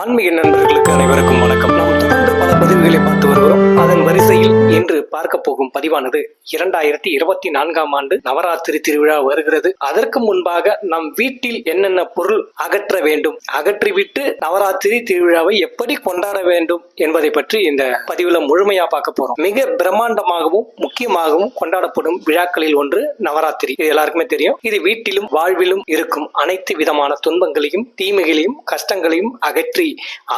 ஆன்மீக நண்பர்களுக்கு அனைவருக்கும் வணக்கம். நாம் தொடர்ந்து பல பதிவுகளை பார்த்து வருகிறோம். அதன் வரிசையில் இன்று பார்க்க போகும் பதிவானது. இரண்டாயிரத்தி இருபத்தி நான்காம் ஆண்டு நவராத்திரி திருவிழா வருகிறது. அதற்கு முன்பாக நம் வீட்டில் என்னென்ன பொருள் அகற்ற வேண்டும்? அகற்றிவிட்டு நவராத்திரி திருவிழாவை எப்படி கொண்டாட வேண்டும் என்பதை பற்றி இந்த பதிவுல முழுமையா பார்க்க போறோம். மிக பிரம்மாண்டமாகவும் முக்கியமாகவும் கொண்டாடப்படும் விழாக்களில் ஒன்று நவராத்திரி. இது எல்லாருக்குமே தெரியும். இது வீட்டிலும் வாழ்விலும் இருக்கும் அனைத்து விதமான துன்பங்களையும் தீமைகளையும் கஷ்டங்களையும் அகற்றி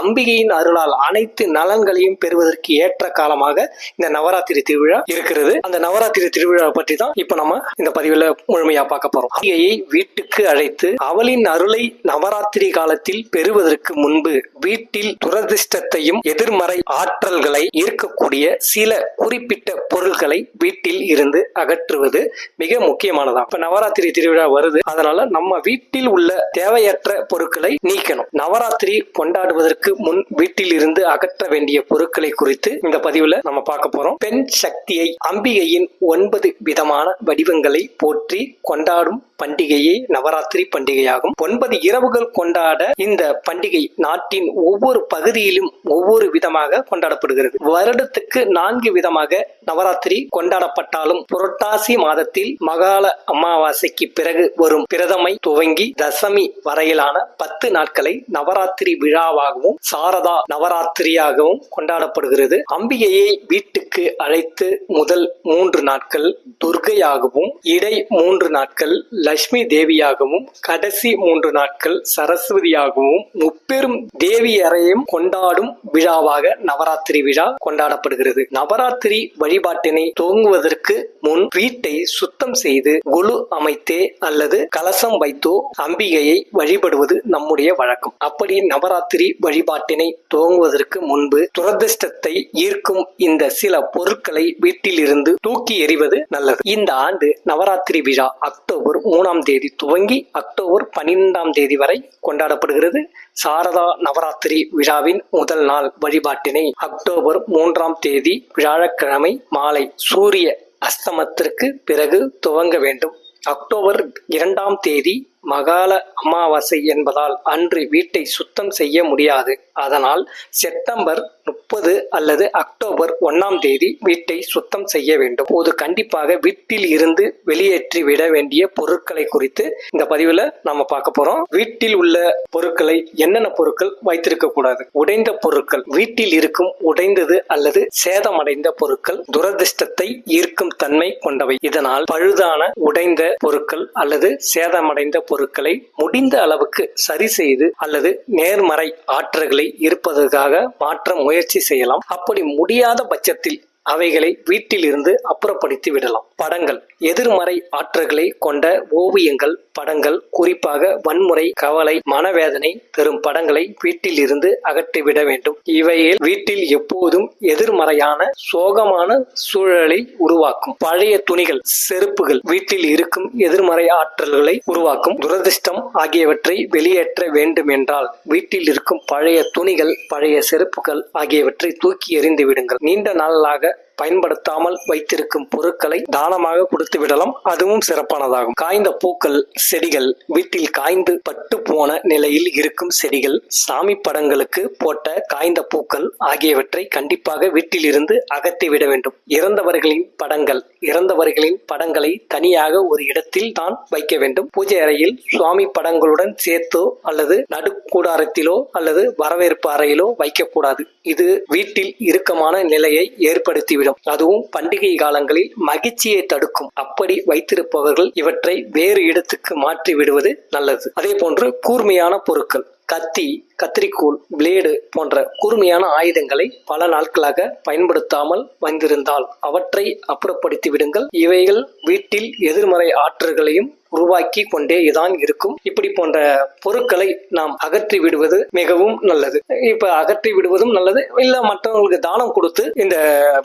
அம்பிகையின் அருளால் அனைத்து நலன்களையும் பெறுவதற்கு ஏற்ற காலம் காரணமாக இந்த நவராத்திரி திருவிழா இருக்கிறது. அந்த நவராத்திரி திருவிழா பற்றி தான் இப்ப நம்ம இந்த பதிவுல முழுமையா பார்க்க போறோம். அம்பிகையை வீட்டுக்கு அழைத்து அவளின் அருளை நவராத்திரி காலத்தில் பெறுவதற்கு முன்பு வீட்டில் துரதிர்ஷ்டத்தையும் எதிர்மறை ஆற்றல்களை ஈர்க்கக்கூடிய சில குறிப்பிட்ட பொருட்களை வீட்டில் இருந்து அகற்றுவது மிக முக்கியமானதா இப்ப நவராத்திரி திருவிழா வருது. அதனால நம்ம வீட்டில் உள்ள தேவையற்ற பொருட்களை நீக்கணும். நவராத்திரி கொண்டாடுவதற்கு முன் வீட்டில் இருந்து அகற்ற வேண்டிய பொருட்களை குறித்து இந்த பதிவுல நம்ம பார்க்க போறோம். பெண் சக்தியை அம்பிகையின் ஒன்பது விதமான வடிவங்களை போற்றி கொண்டாடும் பண்டிகையே நவராத்திரி பண்டிகையாகும். ஒன்பது இரவுகள் கொண்டாட இந்த பண்டிகை நாட்டின் ஒவ்வொரு பகுதியிலும் ஒவ்வொரு விதமாக கொண்டாடப்படுகிறது. வருடத்துக்கு நான்கு விதமாக நவராத்திரி கொண்டாடப்பட்டாலும் புரட்டாசி மாதத்தில் மகால அமாவாசைக்கு பிறகு வரும் பிரதமை துவங்கி தசமி வரையிலான பத்து நாட்களை நவராத்திரி விழாவாகவும் சாரதா நவராத்திரியாகவும் கொண்டாடப்படுகிறது. அம்பிகையை வீட்டுக்கு அழைத்து முதல் மூன்று நாட்கள் துர்கையாகவும் இடை மூன்று நாட்கள் லட்சுமி தேவியாகவும் கடைசி மூன்று நாட்கள் சரஸ்வதியாகவும் முப்பெரும் தேவியரையும் கொண்டாடும் விழாவாக நவராத்திரி விழா கொண்டாடப்படுகிறது. நவராத்திரி வழி வழிபாட்டினை துவங்குவதற்கு முன் வீட்டை சுத்தம் செய்து குழு அமைத்தே அல்லது கலசம் வைத்தோ அம்பிகையை வழிபடுவது நம்முடைய வழக்கம். அப்படி நவராத்திரி வழிபாட்டினை துவங்குவதற்கு முன்பு துரதிர்ஷ்டத்தை ஈர்க்கும் இந்த சில பொருட்களை வீட்டிலிருந்து தூக்கி எறிவது நல்லது. இந்த ஆண்டு நவராத்திரி விழா அக்டோபர் மூணாம் தேதி துவங்கி அக்டோபர் பன்னிரெண்டாம் தேதி வரை கொண்டாடப்படுகிறது. சாரதா நவராத்திரி விழாவின் முதல் நாள் வழிபாட்டினை அக்டோபர் மூன்றாம் தேதி வியாழக்கிழமை மாலை சூரிய அஸ்தமத்திற்கு பிறகு துவங்க வேண்டும். அக்டோபர் இரண்டாம் தேதி மகால அமாவாசை என்பதால் அன்று வீட்டை சுத்தம் செய்ய முடியாது. அதனால் செப்டம்பர் முப்பது அல்லது அக்டோபர் ஒன்னாம் தேதி வீட்டை சுத்தம் செய்ய வேண்டும். போது கண்டிப்பாக வீட்டில் இருந்து வெளியேற்றி விட வேண்டிய பொருட்களை குறித்து இந்த பதிவுல நாம பார்க்க போறோம். வீட்டில் உள்ள பொருட்களை என்னென்ன பொருட்கள் வைத்திருக்க கூடாது? உடைந்த பொருட்கள் வீட்டில் இருக்கும் உடைந்தது அல்லது சேதமடைந்த பொருட்கள் துரதிர்ஷ்டத்தை ஈர்க்கும் தன்மை கொண்டவை. இதனால் பழுதான உடைந்த பொருட்கள் அல்லது சேதமடைந்த பொருட்களை முடிந்த அளவுக்கு சரி செய்து அல்லது நேர்மறை ஆற்றல்களை இருப்பதற்காக மாற்ற முயற்சி முயற்சி செய்யலாம். அப்படி முடியாத பட்சத்தில் அவைகளை வீட்டிலிருந்து அப்புறப்படுத்தி விடலாம். படங்கள். எதிர்மறை ஆற்றல்களை கொண்ட ஓவியங்கள் படங்கள் குறிப்பாக வன்முறை கவலை மனவேதனை தரும் படங்களை வீட்டில் இருந்து அகற்றிவிட வேண்டும். இவையில் வீட்டில் எப்போதும் எதிர்மறையான சோகமான சூழலை உருவாக்கும். பழைய துணிகள் செருப்புகள் வீட்டில் இருக்கும் எதிர்மறை ஆற்றல்களை உருவாக்கும். துரதிர்ஷ்டம் ஆகியவற்றை வெளியேற்ற வேண்டும் என்றால் வீட்டில் இருக்கும் பழைய துணிகள் பழைய செருப்புகள் ஆகியவற்றை தூக்கி எறிந்து விடுங்கள். நீண்ட நாளாக பயன்படுத்தாமல் வைத்திருக்கும் பொருட்களை தானமாக கொடுத்து விடலாம். அதுவும் சிறப்பானதாகும். காய்ந்த பூக்கள் செடிகள் வீட்டில் காய்ந்து பட்டு போன நிலையில் இருக்கும் செடிகள் சாமி படங்களுக்கு போட்ட காய்ந்த பூக்கள் ஆகியவற்றை கண்டிப்பாக வீட்டில் இருந்து அகற்றி விட வேண்டும். இறந்தவர்களின் படங்கள் இறந்தவர்களின் படங்களை தனியாக ஒரு இடத்தில் தான் வைக்க வேண்டும். பூஜை அறையில் சுவாமி படங்களுடன் சேர்த்தோ அல்லது நடுக்கூடாரத்திலோ அல்லது வரவேற்பு அறையிலோ வைக்கக்கூடாது. இது வீட்டில் இறுக்கமான நிலையை ஏற்படுத்திவிடும். அதுவும் பண்டிகை காலங்களில் மகிழ்ச்சியை தடுக்கும். அப்படி வைத்திருப்பவர்கள் இவற்றை வேறு இடத்துக்கு மாற்றி விடுவது நல்லது. அதே போன்று கூர்மையான பொருட்கள் கத்தி கத்திரிக்கோல் பிளேடு போன்ற கூர்மையான ஆயுதங்களை பல நாட்களாக பயன்படுத்தாமல் வந்திருந்தால் அவற்றை அப்புறப்படுத்தி விடுங்கள். இவைகள் வீட்டில் எதிர்மறை ஆற்றல்களையும் உருவாக்கி கொண்டே தான் இருக்கும். இப்படி போன்ற பொருட்களை நாம் அகற்றி விடுவது மிகவும் நல்லது. இப்ப அகற்றி விடுவதும் நல்லது. இல்ல மற்றவங்களுக்கு தானம் கொடுத்து இந்த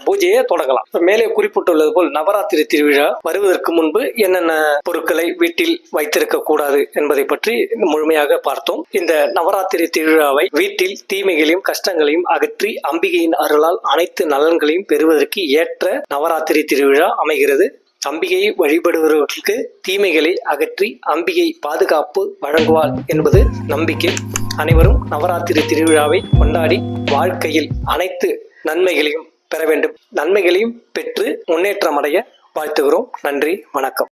பூஜையை தொடங்கலாம். மேலே குறிப்பிட்டுள்ளது போல் நவராத்திரி திருவிழா வருவதற்கு முன்பு என்னென்ன பொருட்களை வீட்டில் வைத்திருக்க கூடாது என்பதை பற்றி முழுமையாக பார்த்தோம். இந்த நவராத்திரி திருவிழாவை வீட்டில் தீமைகளையும் கஷ்டங்களையும் அகற்றி அம்பிகையின் அருளால் அனைத்து நலன்களையும் பெறுவதற்கு ஏற்ற நவராத்திரி திருவிழா அமைகிறது. அம்பிகையை வழிபடுபவர்களுக்கு தீமைகளை அகற்றி அம்பிகை பாதுகாப்பு வழங்குவாள் என்பது நம்பிக்கை. அனைவரும் நவராத்திரி திருவிழாவை கொண்டாடி வாழ்க்கையில் அனைத்து நன்மைகளையும் பெற வேண்டும். நன்மைகளையும் பெற்று முன்னேற்றம் அடைய வாழ்த்துகிறோம். நன்றி வணக்கம்.